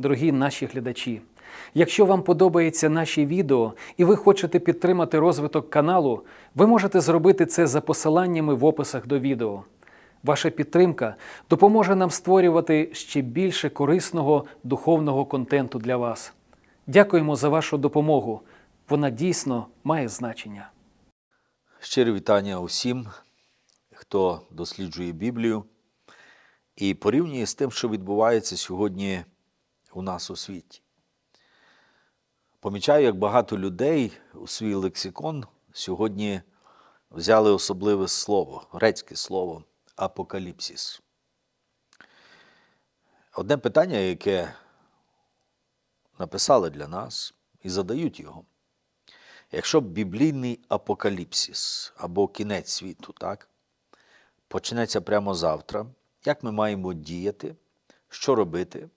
дорогі наші глядачі. Якщо вам подобається наші відео і ви хочете підтримати розвиток каналу, ви можете зробити це за посиланнями в описах до відео. Ваша підтримка допоможе нам створювати ще більше корисного духовного контенту для вас. Дякуємо за вашу допомогу. Вона дійсно має значення. Щире вітання усім, хто досліджує Біблію і порівнює з тим, що відбувається сьогодні у нас у світі. Помічаю, як багато людей у свій лексикон сьогодні взяли особливе слово, грецьке слово апокаліпсис. Одне питання, яке написали для нас і задають його. Якщо б біблійний апокаліпсис або кінець світу, так, почнеться прямо завтра, як ми маємо діяти, що робити,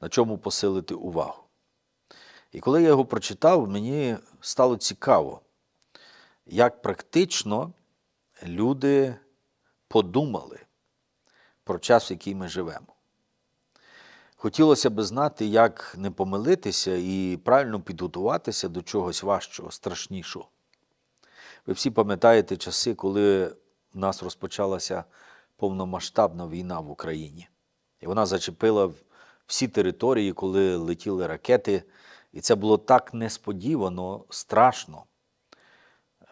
на чому посилити увагу? І коли я його прочитав, мені стало цікаво, як практично люди подумали про час, в який ми живемо. Хотілося б знати, як не помилитися і правильно підготуватися до чогось важчого, страшнішого. Ви всі пам'ятаєте часи, коли в нас розпочалася повномасштабна війна в Україні. І вона зачепила всі території, коли летіли ракети. І це було так несподівано, страшно,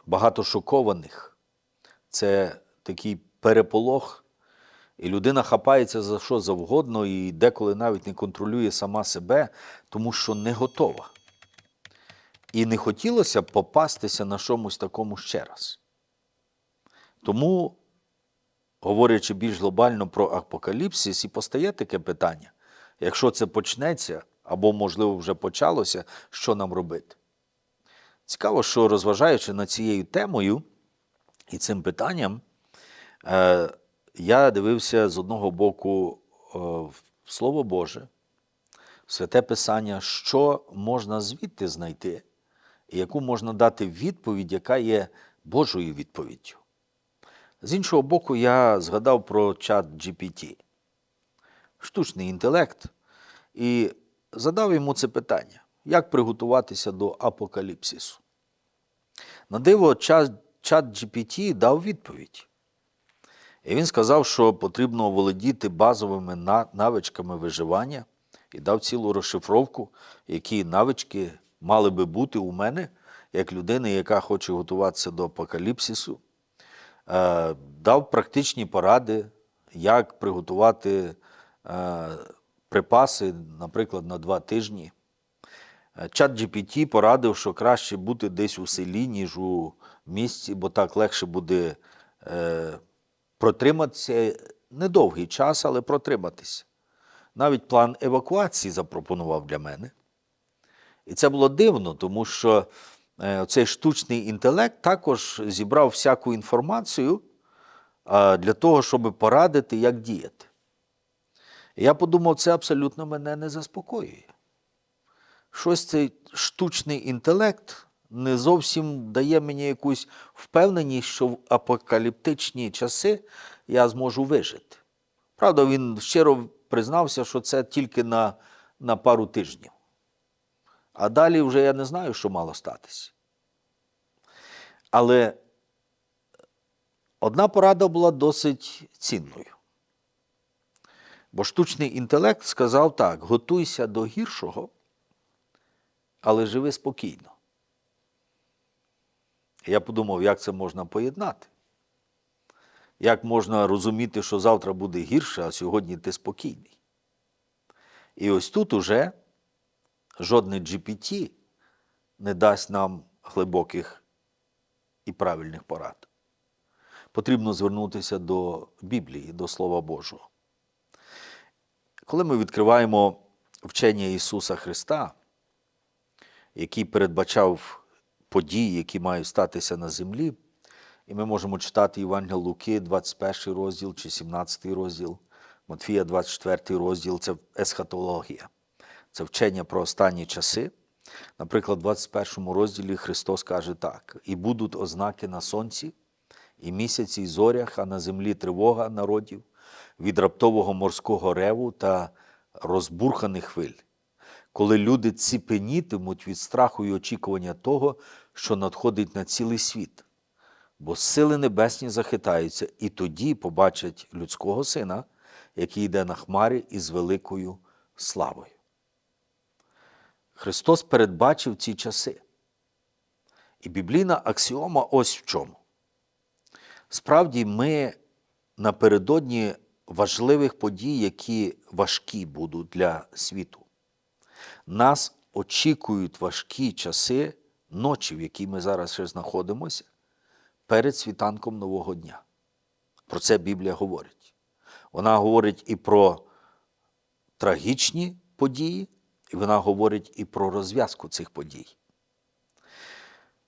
багато шокованих. Це такий переполох. І людина хапається за що завгодно, і деколи навіть не контролює сама себе, тому що не готова. І не хотілося попастися на чомусь такому ще раз. Тому, говорячи більш глобально про апокаліпсис, і постає таке питання: якщо це почнеться, або, можливо, вже почалося, що нам робити? Цікаво, що розважаючи над цією темою і цим питанням, е, я дивився з одного боку е, в Слово Боже, в Святе Писання, що можна звідти знайти, і яку можна дати відповідь, яка є Божою відповіддю. З іншого боку, я згадав про чат GPT, штучний інтелект, і задав йому це питання: як приготуватися до апокаліпсису? На диво, чат GPT дав відповідь. І він сказав, що потрібно володіти базовими навичками виживання і дав цілу розшифровку, які навички мали би бути у мене, як людини, яка хоче готуватися до апокаліпсису. Е, Дав практичні поради, як приготувати е, припаси, наприклад, на два тижні. Е, Чат GPT порадив, що краще бути десь у селі, ніж у місті, бо так легше буде е, протриматися недовгий час, але протриматися. Навіть план евакуації запропонував для мене. І це було дивно, тому що е, цей штучний інтелект також зібрав всяку інформацію е, для того, щоб порадити, як діяти. Я подумав, це абсолютно мене не заспокоює. Щось цей штучний інтелект не зовсім дає мені якусь впевненість, що в апокаліптичні часи я зможу вижити. Правда, він щиро признався, що це тільки на, на пару тижнів. А далі вже я не знаю, що мало статися. Але одна порада була досить цінною. Бо штучний інтелект сказав так: готуйся до гіршого, але живи спокійно. Я подумав, як це можна поєднати. Як можна розуміти, що завтра буде гірше, а сьогодні ти спокійний. І ось тут уже жодне GPT не дасть нам глибоких і правильних порад. Потрібно звернутися до Біблії, до Слова Божого. Коли ми відкриваємо вчення Ісуса Христа, який передбачав події, які мають статися на землі, і ми можемо читати Євангелія Луки, 21 розділ чи 17 розділ, Матфія, 24 розділ це есхатологія, це вчення про останні часи. Наприклад, в 21 розділі Христос каже так: і будуть ознаки на сонці, і місяці, і зорях, а на землі тривога народів від раптового морського реву та розбурханих хвиль, коли люди ціпенітимуть від страху і очікування того, що надходить на цілий світ. Бо сили небесні захитаються, і тоді побачать людського сина, який йде на хмарі із великою славою. Христос передбачив ці часи. І біблійна аксіома ось в чому. Справді, ми напередодні важливих подій, які важкі будуть для світу. Нас очікують важкі часи ночі, в якій ми зараз ще знаходимося, перед світанком нового дня. Про це Біблія говорить. Вона говорить і про трагічні події, і вона говорить і про розв'язку цих подій.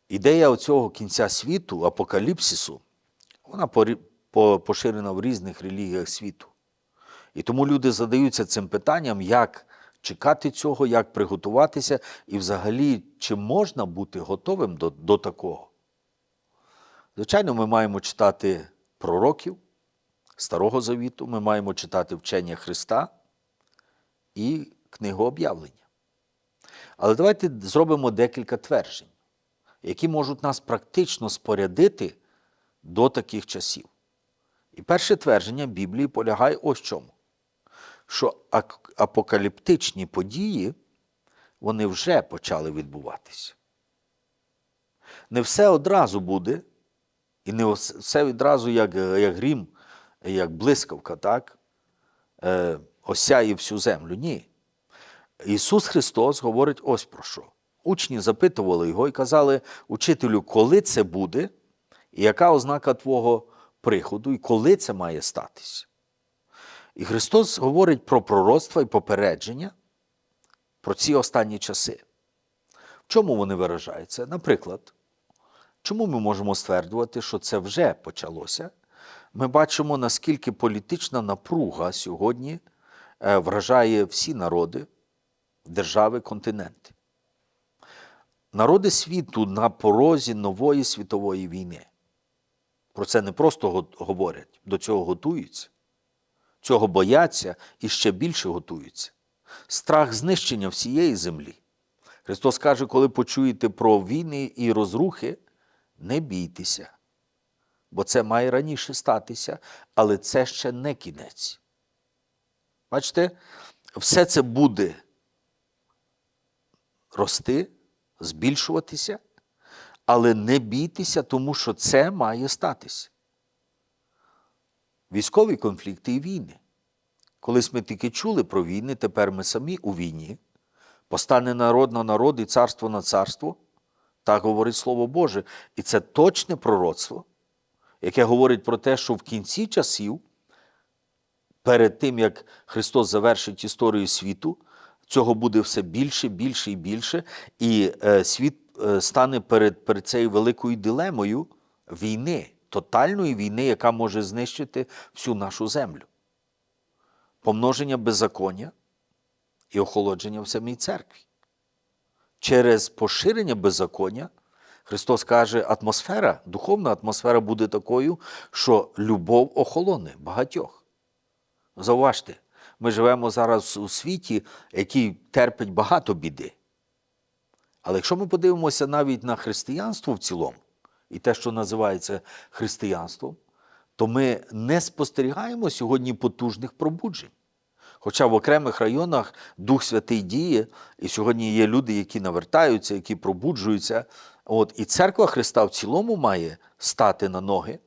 Ідея оцього кінця світу, апокаліпсису, вона поширена в різних релігіях світу. І тому люди задаються цим питанням, як чекати цього, як приготуватися, і взагалі, чи можна бути готовим до, до такого. Звичайно, ми маємо читати пророків Старого Завіту, ми маємо читати вчення Христа і книгу об'явлення. Але давайте зробимо декілька тверджень, які можуть нас практично спорядити до таких часів. І перше твердження Біблії полягає ось чому: що апокаліптичні події вони вже почали відбуватися. Не все одразу буде, і не все відразу, як, як грім, як блискавка, так? Е, осяє всю землю. Ні. Ісус Христос говорить ось про що. Учні запитували його і казали, учителю, коли це буде, і яка ознака Твого приходу, і коли це має статися. І Христос говорить про пророцтва і попередження про ці останні часи. В чому вони виражаються? Наприклад, чому ми можемо стверджувати, що це вже почалося? Ми бачимо, наскільки політична напруга сьогодні е, вражає всі народи, держави, континенти. Народи світу на порозі нової світової війни. Про це не просто говорять, до цього готуються. Цього бояться і ще більше готуються. Страх знищення всієї землі. Христос каже, коли почуєте про війни і розрухи, не бійтеся, бо це має раніше статися, але це ще не кінець. Бачите, все це буде рости, збільшуватися, але не бійтеся, тому що це має статися. Військові конфлікти і війни. Колись ми тільки чули про війни, тепер ми самі у війні. Постане народ на народ і царство на царство. Так говорить Слово Боже. І це точне пророцтво, яке говорить про те, що в кінці часів, перед тим як Христос завершить історію світу, цього буде все більше, більше і більше, і е, світ стане перед, перед цією великою дилемою війни, тотальної війни, яка може знищити всю нашу землю. Помноження беззаконня і охолодження в самій церкві. Через поширення беззаконня Христос каже, атмосфера, духовна атмосфера буде такою, що любов охолоне багатьох. Зауважте, ми живемо зараз у світі, який терпить багато біди. Але якщо ми подивимося навіть на християнство в цілому, і те, що називається християнством, то ми не спостерігаємо сьогодні потужних пробуджень. Хоча в окремих районах Дух Святий діє, і сьогодні є люди, які навертаються, які пробуджуються. От, і церква Христа в цілому має стати на ноги,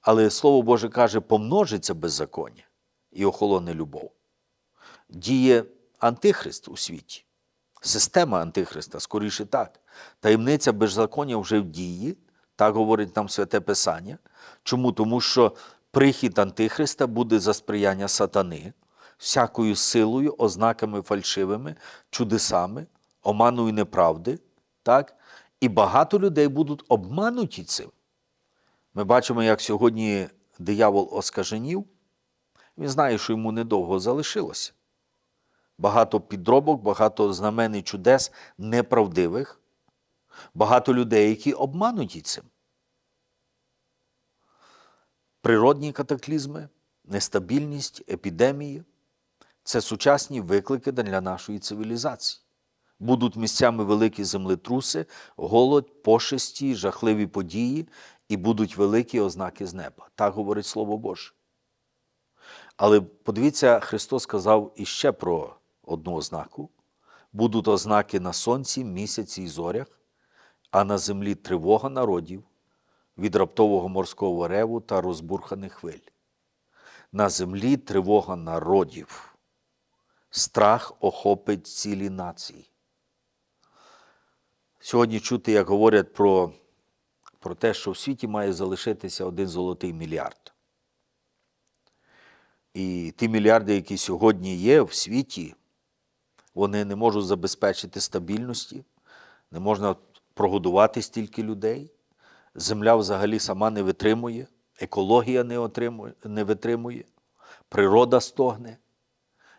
але Слово Боже каже, помножиться беззаконня і охолоне любов. Діє антихрист у світі, система антихриста, скоріше так. Таємниця беззаконня вже в дії, так говорить нам Святе Писання. Чому? Тому що прихід антихриста буде за сприяння сатани, всякою силою, ознаками фальшивими, чудесами, оманою неправди. Так? І багато людей будуть обмануті цим. Ми бачимо, як сьогодні диявол оскаженів, він знає, що йому недовго залишилося. Багато підробок, багато знамен і чудес неправдивих, багато людей, які обмануті цим. Природні катаклізми, нестабільність, епідемії це сучасні виклики для нашої цивілізації. Будуть місцями великі землетруси, голод, пошесті, жахливі події і будуть великі ознаки з неба. Так говорить Слово Боже. Але подивіться, Христос сказав іще про одну ознаку: будуть ознаки на сонці, місяці і зорях, а на землі тривога народів від раптового морського реву та розбурханих хвиль. На землі тривога народів, страх охопить цілі нації. Сьогодні чути, як говорять про, про те, що в світі має залишитися один золотий мільярд. І ті мільярди, які сьогодні є в світі, вони не можуть забезпечити стабільності, не можна прогодувати стільки людей. Земля взагалі сама не витримує, екологія не, отримує, не витримує, природа стогне.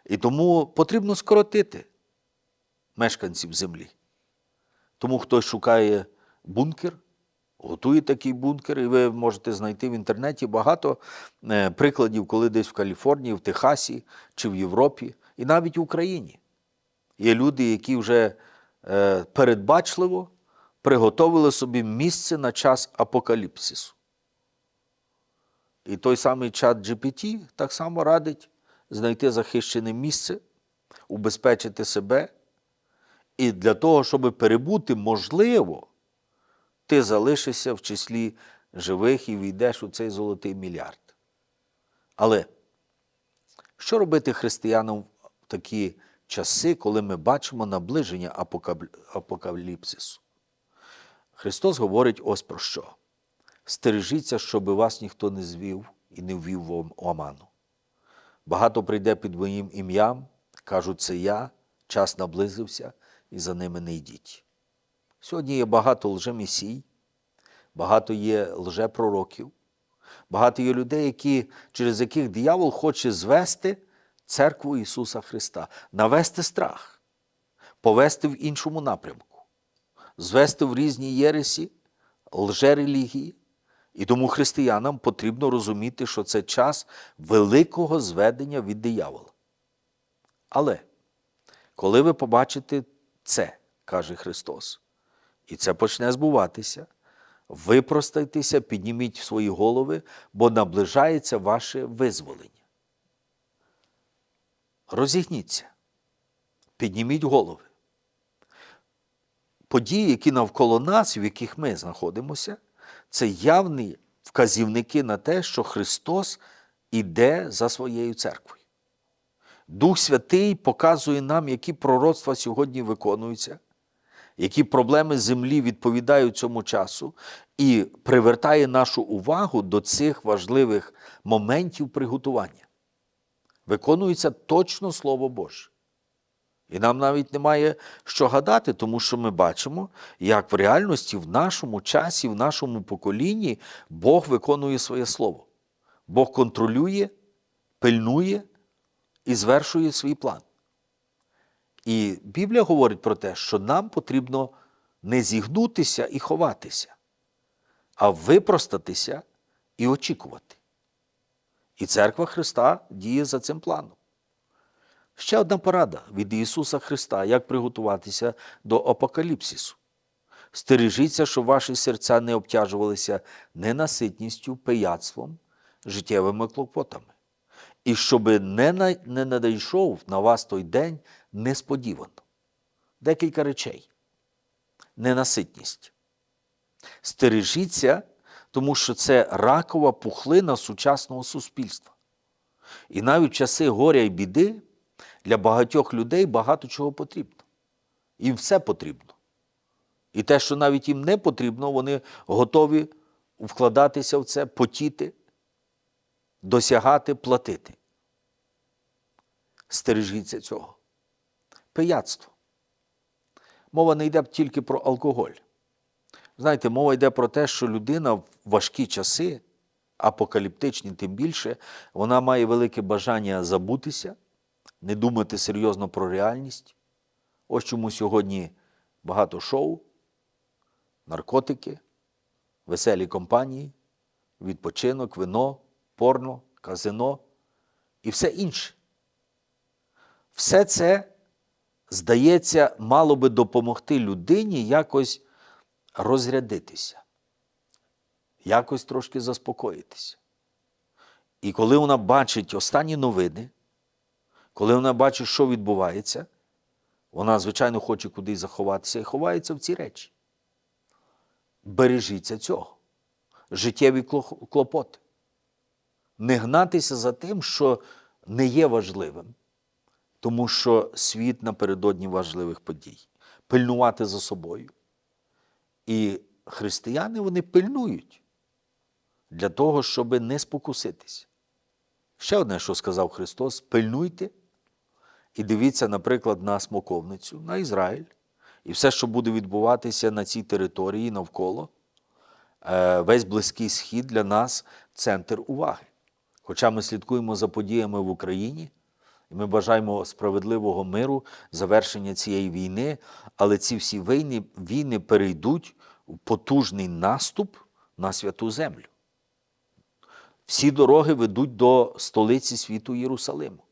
І тому потрібно скоротити мешканців землі. Тому хтось шукає бункер, готує такий бункер, і ви можете знайти в інтернеті багато е, прикладів, коли десь в Каліфорнії, в Техасі чи в Європі, і навіть в Україні. Є люди, які вже е, передбачливо приготовили собі місце на час апокаліпсису. І той самий чат GPT так само радить знайти захищене місце, убезпечити себе. І для того, щоб перебути, можливо, ти залишишся в числі живих і війдеш у цей золотий мільярд. Але що робити християнам в такі часи, коли ми бачимо наближення апокаліпсису? Христос говорить ось про що. Стережіться, щоб вас ніхто не звів і не ввів в оману. Багато прийде під моїм ім'ям, кажуть, це я, час наблизився, і за ними не йдіть. Сьогодні є багато лжемісій, багато є лжепророків, багато є людей, які, через яких диявол хоче звести церкву Ісуса Христа, навести страх, повести в іншому напрямку, звести в різні єресі, лжерелігії. І тому християнам потрібно розуміти, що це час великого зведення від диявола. Але коли ви побачите це, каже Христос, і це почне збуватися, випростайтеся, підніміть свої голови, бо наближається ваше визволення. Розігніться, підніміть голови. Події, які навколо нас, в яких ми знаходимося, це явні вказівники на те, що Христос іде за своєю церквою. Дух Святий показує нам, які пророцтва сьогодні виконуються, які проблеми землі відповідають цьому часу, і привертає нашу увагу до цих важливих моментів приготування. Виконується точно Слово Боже. І нам навіть немає що гадати, тому що ми бачимо, як в реальності в нашому часі, в нашому поколінні Бог виконує своє слово. Бог контролює, пильнує і звершує свій план. І Біблія говорить про те, що нам потрібно не зігнутися і ховатися, а випростатися і очікувати. І церква Христа діє за цим планом. Ще одна порада від Ісуса Христа, як приготуватися до апокаліпсису. Стережіться, щоб ваші серця не обтяжувалися ненаситністю, пияцтвом, життєвими клопотами, і щоб не, не надійшов на вас той день несподівано. Декілька речей. Ненаситність. Стережіться, тому що це ракова пухлина сучасного суспільства. І навіть в часи горя і біди для багатьох людей багато чого потрібно. Їм все потрібно. І те, що навіть їм не потрібно, вони готові вкладатися в це, потіти, досягати, платити. Стережіться цього. Пияцтво. Мова не йде тільки про алкоголь. Знаєте, мова йде про те, що людина в важкі часи, апокаліптичні тим більше, вона має велике бажання забутися, не думати серйозно про реальність. Ось чому сьогодні багато шоу, наркотики, веселі компанії, відпочинок, вино, порно, казино і все інше. Все це здається, мало би допомогти людині якось розрядитися, якось трошки заспокоїтися. І коли вона бачить останні новини, коли вона бачить, що відбувається, вона, звичайно, хоче кудись заховатися і ховається в ці речі. Бережіться цього. Життєві клопоти. Не гнатися за тим, що не є важливим, тому що світ напередодні важливих подій. Пильнувати за собою. І християни вони пильнують для того, щоб не спокуситися. Ще одне, що сказав Христос: пильнуйте і дивіться, наприклад, на смоковницю, на Ізраїль, і все, що буде відбуватися на цій території навколо. Е, Весь близький схід для нас центр уваги. Хоча ми слідкуємо за подіями в Україні, і ми бажаємо справедливого миру, завершення цієї війни, але ці всі війни, війни перейдуть в потужний наступ на святу землю. Всі дороги ведуть до столиці світу Єрусалиму.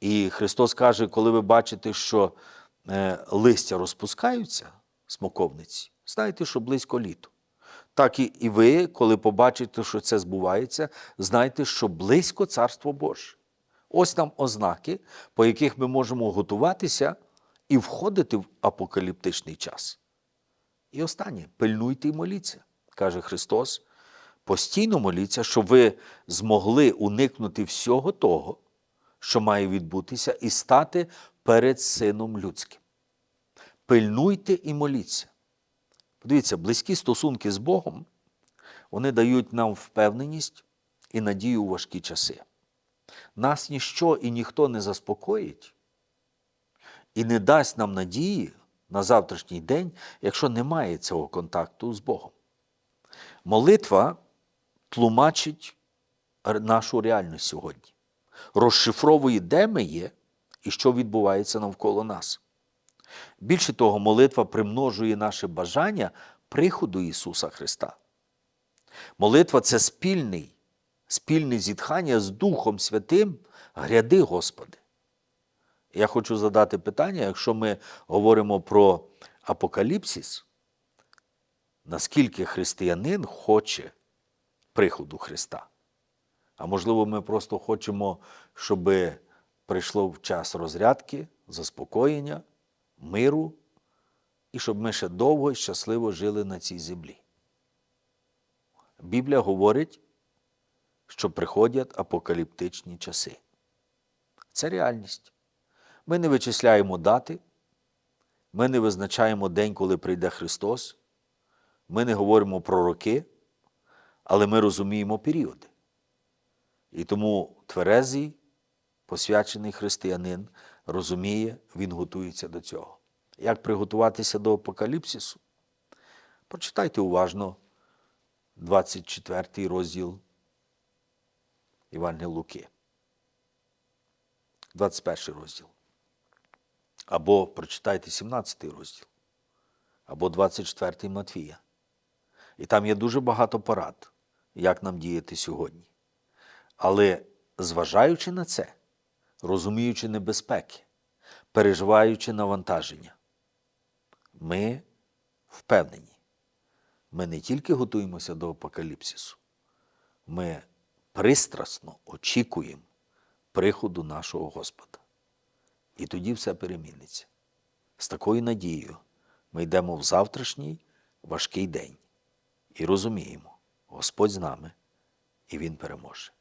І Христос каже, коли ви бачите, що е, листя розпускаються, смоковниці, знайте, що близько літо. Так і, і ви, коли побачите, що це збувається, знайте, що близько Царство Боже. Ось нам ознаки, по яких ми можемо готуватися і входити в апокаліптичний час. І останнє пильнуйте і моліться, каже Христос. Постійно моліться, щоб ви змогли уникнути всього того, що має відбутися, і стати перед Сином Людським. Пильнуйте і моліться. Подивіться, близькі стосунки з Богом, вони дають нам впевненість і надію у важкі часи. Нас ніщо і ніхто не заспокоїть і не дасть нам надії на завтрашній день, якщо немає цього контакту з Богом. Молитва тлумачить нашу реальність сьогодні, розшифровує, де ми є і що відбувається навколо нас. Більше того, молитва примножує наше бажання приходу Ісуса Христа. Молитва це спільний, спільне зітхання з Духом Святим, гряди, Господи. Я хочу задати питання, якщо ми говоримо про апокаліпсис, наскільки християнин хоче приходу Христа? А можливо, ми просто хочемо, щоб прийшло в час розрядки, заспокоєння, миру, і щоб ми ще довго і щасливо жили на цій землі. Біблія говорить, що приходять апокаліптичні часи. Це реальність. Ми не вичисляємо дати, ми не визначаємо день, коли прийде Христос, ми не говоримо про роки, але ми розуміємо періоди. І тому тверезий, посвячений християнин розуміє, він готується до цього. Як приготуватися до апокаліпсису? Прочитайте уважно 24 розділ Івангелія Луки. 21 розділ. Або прочитайте 17 розділ, або 24 Матвія. І там є дуже багато порад, як нам діяти сьогодні. Але зважаючи на це, розуміючи небезпеки, переживаючи навантаження, ми впевнені, ми не тільки готуємося до апокаліпсису, ми пристрасно очікуємо приходу нашого Господа. І тоді все переміниться. З такою надією ми йдемо в завтрашній важкий день і розуміємо, Господь з нами, і Він переможе.